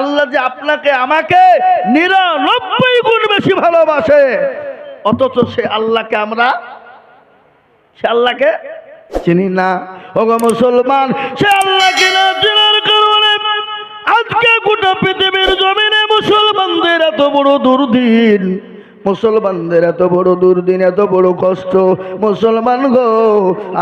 আল্লাহ যে আপনাকে, আমাকে নিরানব্বই গুণ বেশি ভালোবাসে। অথচ সে আল্লাহকে আমরা, সে আল্লাহকে চিনি না। ওগো মুসলমান, সে আল্লাহকে না চেনার কারণে আজকে গোটা পৃথিবীর জমিনে মুসলমানদের এত বড় দুর্দিন। মুসলমানদের এত বড় দুর্দিন, এত বড় কষ্ট। মুসলমান গো,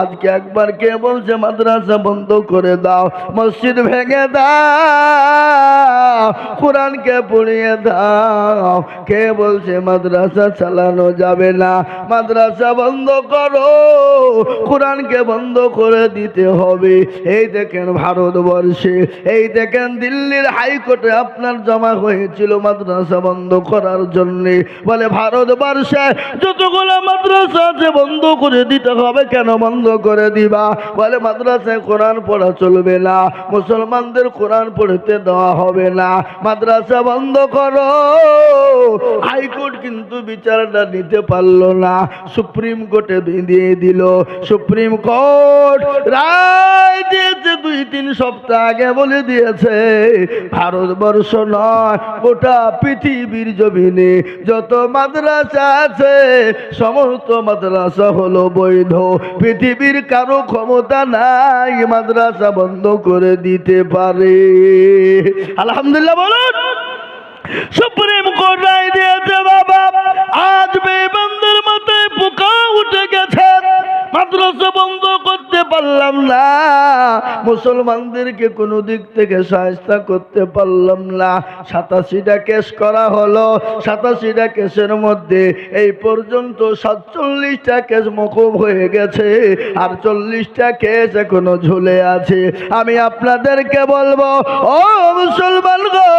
আজকে একবার কে বলছে মাদ্রাসা বন্ধ করে দাও, মসজিদ ভেঙে দাও, কোরআনকে পড়িয়ে দাও। কে বলছে মাদ্রাসা চালানো যাবে না? মাদ্রাসা বন্ধ করো, কোরআনকে বন্ধ করে দিতে হবে। এই দেখেন ভারতবর্ষে, এই দেখেন দিল্লির হাইকোর্টে আপনার জমা হয়েছিল মাদ্রাসা বন্ধ করার জন্যে। বলে ভারতবর্ষে যতগুলো মাদ্রাসা আছে বন্ধ করে দিতে হবে, কেন বন্ধ করে দিবা? বলে, মাদ্রাসায় কোরআন পড়া চলবে না, মুসলমানদের কোরআন পড়তে দেওয়া হবে না। মাদ্রাসা বন্ধ করো। হাইকোর্ট কিন্তু বিচারটা নিতে পারল না, সুপ্রিম কোর্টে দিয়ে দিল। সুপ্রিম কোর্ট রায় দিয়েছে দুই, তিন সপ্তাহ আগে বলে দিয়েছে, ভারতবর্ষ নয়, গোটা পৃথিবীর জমিনে যত মাদ্রাসা আছে, সমস্ত মাদ্রাসা হলো বৈধ। পৃথিবীর কারও ক্ষমতা নাই, মাদ্রাসা বন্ধ করে দিতে পারে। আলহামদুলিল্লাহ বলুন। সুপ্রিম কোর্ট রায় দিয়েছে বাবা, আজ বেবন্দের মাথায় পোকা উঠে গেছে। মাদ্রাসা বন্ধ পারলাম না। মুসলমানদেরকে কোনো দিক থেকে সাহায্য করতে পারলাম না। সাতাশিটা কেস করা হলো। সাতাশিটা কেসের মধ্যে এই পর্যন্ত সাতচল্লিশটা কেস মকুব হয়ে গেছে। আর চল্লিশটা কেস এখনও ঝুলে আছে। আমি আপনাদেরকে বলব, ও মুসলমান গো,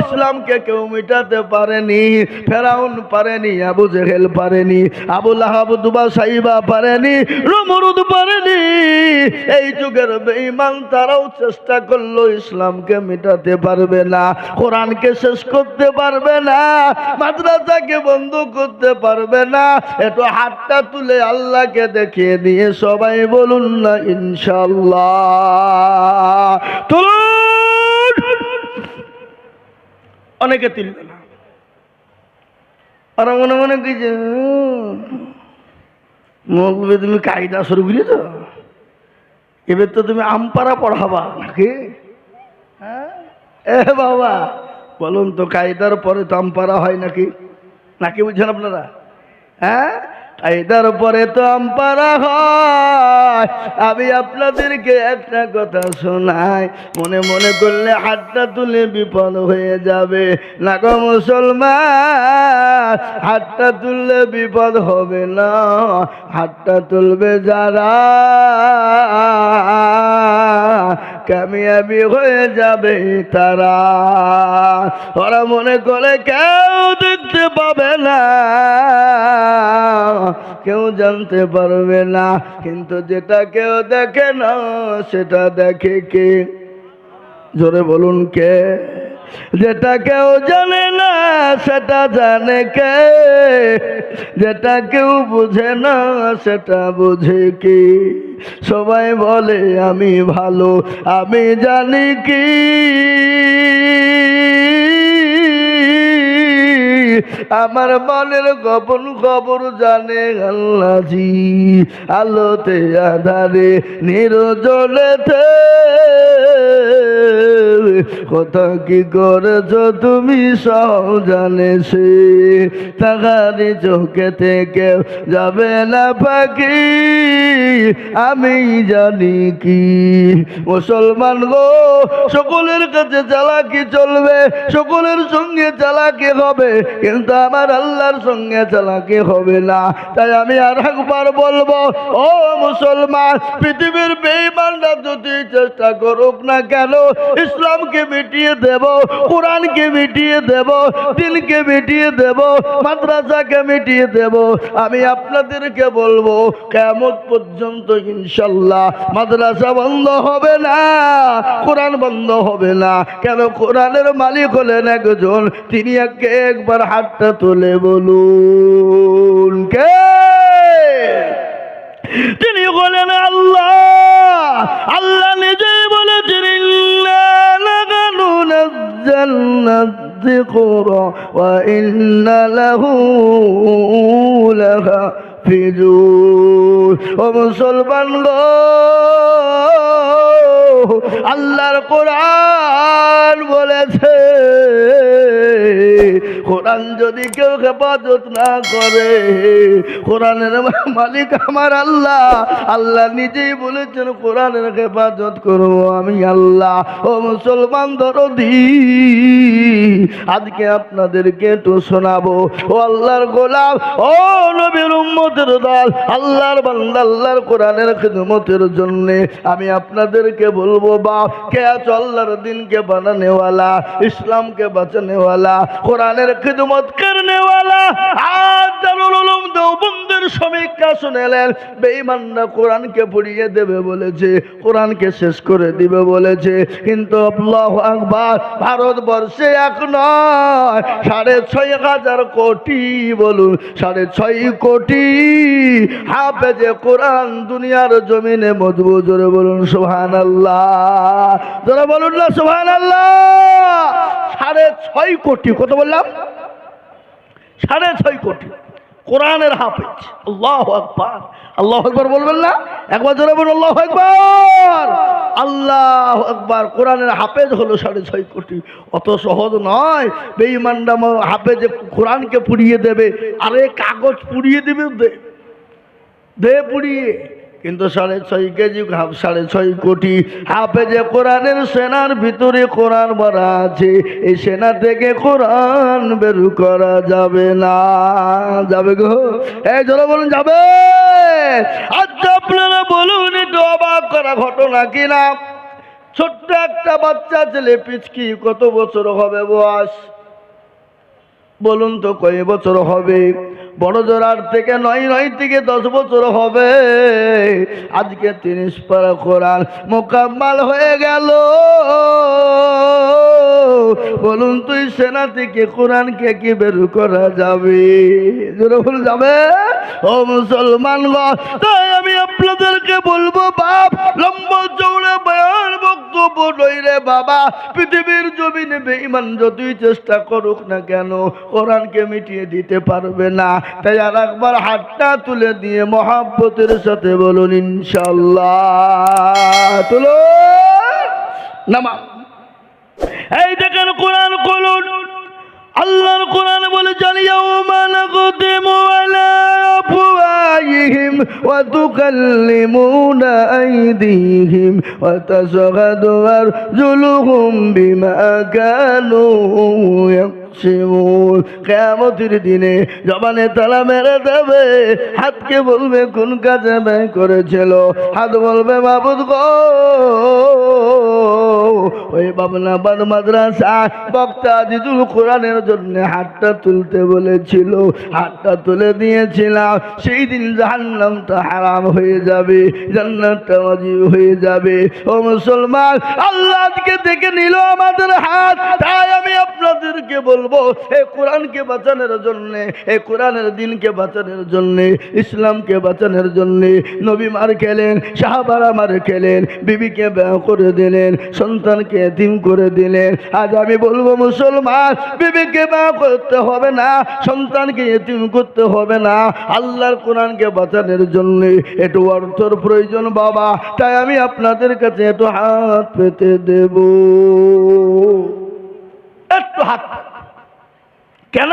ইসলামকে কেউ মিটাতে পারেনি, ফেরাউন পারেনি, আবু জেহেল পারেনি আবু লাহাব দুবা সাইবা পারেনি, রমরুদ পারেনি এই যুগের বেঈমান তারাও চেষ্টা করল ইসলামকে মিটাতে পারবে না, কোরআনকে শেষ করতে পারবে না, মাদ্রাসাকে বন্ধ করতে পারবে না। একটু হাতটা তুলে আল্লাহকে দেখিয়ে দিয়ে সবাই বলুন না ইনশাল্লাহ অনেকে তুলবে না। মনে মনে কিছু মগবে তুমি কায়দা শুরু করলে তো এবার তো তুমি আমপারা পড়াবা নাকি? হ্যাঁ? এ বাবা, বলুন তো, কায়দার পরে তো আমপারা হয় নাকি? নাকি বুঝছেন আপনারা? হ্যাঁ? কায়দার পরে তো আমপারা হয়। আমি আপনাদেরকে একটা কথা শোনাই। মনে মনে করলে হাতটা তুলে বিপদ হয়ে যাবে। না গো মুসলমান, হাতটা তুললে বিপদ হবে না। হাতটা তুলবে যারা কামিয়াবি হয়ে যাবে তারা। ওরা মনে করে কেউ দেখতে পাবে না, কেউ জানতে পারবে না। কিন্তু যেটা কেউ দেখে না, সেটা দেখে কে? জোরে বলুন কে? যেটা কেউ জানে না সেটা জানে কে? যেটা কেউ বুঝে না, সেটা বুঝে কি? সবাই বলে, আমি ভালো, আমি জানি কি। আমার মনের গোপন খবর জানে আল্লাজি আলোতে, আধারে নিরজলেতে কথা কি করেছ তুমি সব জানে সে? তাহারি চোখে থেকে যাবে না পাখি আমি জানি কি। মুসলমান গো, সকলের কাছে চালাকি চলবে, সকলের সঙ্গে চালাকি হবে, কিন্তু আমার আল্লাহর সঙ্গে চালাকি হবে না। তাই আমি আর একবার বলব, ও মুসলমান, পৃথিবীর বেইমানরা যদি চেষ্টা করুক না কেন ইসলামকে মিটিয়ে দেব কোরআনকে মিটিয়ে দেব দিনকে মিটিয়ে দেব মাদ্রাসাকে মিটিয়ে দেব, আমি আপনাদেরকে বলব কেমন পর্যন্ত ইনশাল্লাহ মাদ্রাসা বন্ধ হবে না, কোরআন বন্ধ হবে না। কেন কোরআনের মালিক হলেন একজন, তিনি একে একবার হাতটা তুলে বলুন, কে? الذكر وإن له لحافظون ومسلمان গো আল্লাহর কোরআন বলেছে কোরআন যদি কেউ হেফাজত না করে, কোরআনের মালিক আমার আল্লাহ। আল্লাহ নিজেই বলেছেন, কোরআনের হেফাজত করব আমি আল্লাহ। ও মুসলমান দরদি, আজকে আপনাদেরকে একটু শোনাবো। ও আল্লাহর গোলাম, ও নবীর উম্মতের দল আল্লাহর বান্দা, আল্লাহর কোরআনের খিদমতের জন্য আমি আপনাদেরকে বলব, বাপ, কে আছো আল্লাহর দিনকে বানানেওয়ালা, ইসলামকে বাঁচানেওয়ালা কোরআনের খিদমত করনেওয়ালা আজ দারুল উলুম দেওবন্দের সমীক্ষা শুনেলেন বেঈমানরা কোরআনকে পড়িয়ে দেবে বলেছে, কোরআনকে শেষ করে দিবে বলেছে। কিন্তু আল্লাহ আকবার, ভারতবর্ষে এক নয়, সাড়ে ছয় হাজার কোটি বলুন, সাড়ে ছয় কোটি হাফেজে কোরআন দুনিয়ার জমিনে মজবুত, জোরে বলুন সোহান আল্লাহ জোরে বলুন না সোহান আল্লাহ সাড়ে ছয় কোটি, কত বললাম? সাড়ে ছয় কোটি। কোরআনের হাফেজ। আল্লাহ আকবার। আল্লাহ আকবার বলবেন না? একবার ধরে বলুন, আল্লাহ আকবার। আল্লাহ একবার কোরআনের হাফেজ হলো সাড়ে ছয় কোটি। অত সহজ নয়। বেঈমানরা হাফেজ কোরআনকে পুড়িয়ে দেবে। আরে কাগজ পুড়িয়ে দেবে দে পুড়িয়ে। কিন্তু সাড়ে ছয় কেজি হাফ সাড়ে ছয় কোটি। হাফেজে কোরআনের সেনার ভিতরে কোরআন ভরা আছে, এই সেনা থেকে কোরআন বের করা যাবে না। যাবে গো? এই চলো বলুন, যাবে? আচ্ছা আপনারা বলুন, একটু অবাক করা ঘটনা কিনা ছোট্ট একটা বাচ্চা ছেলে পিচকি, কত বছর হবে বয়স? বলুন তো, কয় বছর হবে? বড় জোরার থেকে নয় নয় থেকে দশ বছর হবে। আজকে তিরিশ পারা কোরআন মোকাম্মাল হয়ে গেল। বলুন তুই সেনা থেকে কোরআনকে কি বের করা যাবে? যাবে? ও মুসলমান তাই আমি আপনাদেরকে বলব, বাপ, লম্বা চৌড়া বক্তব্য নই বাবা। পৃথিবীর বেঈমান যতই চেষ্টা করুক না কেন, কোরআনকে মিটিয়ে দিতে পারবে না। তাই আর একবার হাতটা তুলে দিয়ে মহাব্বতের সাথে বলুন ইনশাল্লাহ তুলো নামা এই দেখেন কোরআন খুলুন। আল্লাহর কোরআন বলে, জানিয়াও মালাকুতিমু আলা আইদিহিম ওয়া তাশহাদু আরজুলুহুম বিমা কানু ইয়াকসিমুন কিয়ামতের দিনে জবানে তালা মেরে দেবে, হাতকে বলবে, কোন কাজে ব্যয় করেছিল? হাত বলবে, মাবুদ গো। ওই বাবনাবাদ মাদ্রাসা। বক্তা আজিজুল কোরআনের জন্য হাতটা তুলতে বলেছিল, হাতটা তুলে দিয়েছিলাম। সেই দিন জাহান্নামটা হারাম হয়ে যাবে, জান্নাতটা ওয়াজিব হয়ে যাবে। ও মুসলমান, আল্লাহ আজকে দেখে নিল আমাদের হাত, তাই আমি আপনাদেরকে বলব এই কোরআনকে বাঁচানোর জন্য এই কোরআনের দিনকে বাঁচানোর জন্য, ইসলামকে বাঁচানোর জন্য নবী মার খেলেন, সাহাবারা মার খেলেন, বিবিকে ব্যয় করে দিলেন সন্তানকে এতিম করে দিলেন। আজ আমি বলব, মুসলমান, বিবিকে ব্যয় করতে হবে না, সন্তানকে এতিম করতে হবে না। আল্লাহর কোরআনকে বাঁচানোর জন্য একটু অর্থর প্রয়োজন বাবা। তাই আমি আপনাদের কাছে একটু হাত পেতে দেব। একটু হাত কেন?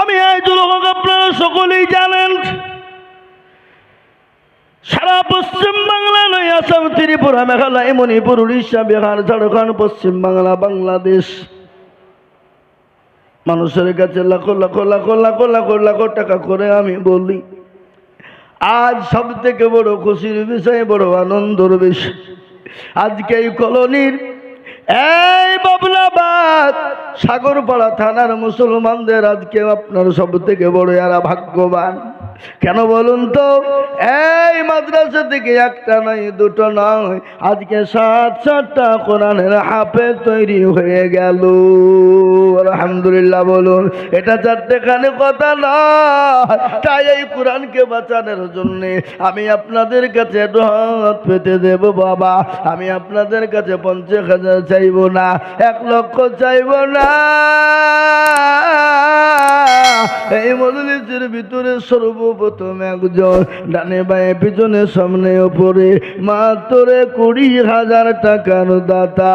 আমি এই দুর্ভোগ আপনারা সকলেই জানেন। সারা পশ্চিম বাংলা নয় আসাম ত্রিপুরা, মেঘালয়, মণিপুর, উড়িষ্যা, বিহার, ঝাড়খণ্ড, পশ্চিম বাংলা, বাংলাদেশ। মানুষের কাছে লাখো লাখো লাখো লাখো লাখো লাখো টাকা করে আমি বলি, আজ সব থেকে বড় খুশির বিষয়, বড় আনন্দর বিষয়। আজকে এই কলোনির এই বাবলাবাদ সাগরপাড়া থানার মুসলমানদের আজকে আপনার সব থেকে বড় এরা ভাগ্যবান। কেন বলুন তো? এই মাদ্রাসা থেকে একটা নয়, দুটো নয়। আজকে সাত, সাতটা কোরআনের হাফে তৈরি হয়ে গেল। আলহামদুলিল্লাহ বলুন, এটা চারটেখানে কথা নয়। তাই এই কোরআনকে বাঁচানোর জন্যে আমি আপনাদের কাছে হাত পেতে দেব, বাবা। আমি আপনাদের কাছে পঞ্চাশ হাজার চাইব না, এক লক্ষ চাইব না। এই মজলিসের ভিতরে সর্বপ্রথম একজন ডানে বায়ে, পিছনে সামনে, ওপরে মাত্র কুড়ি হাজার টাকার দাতা।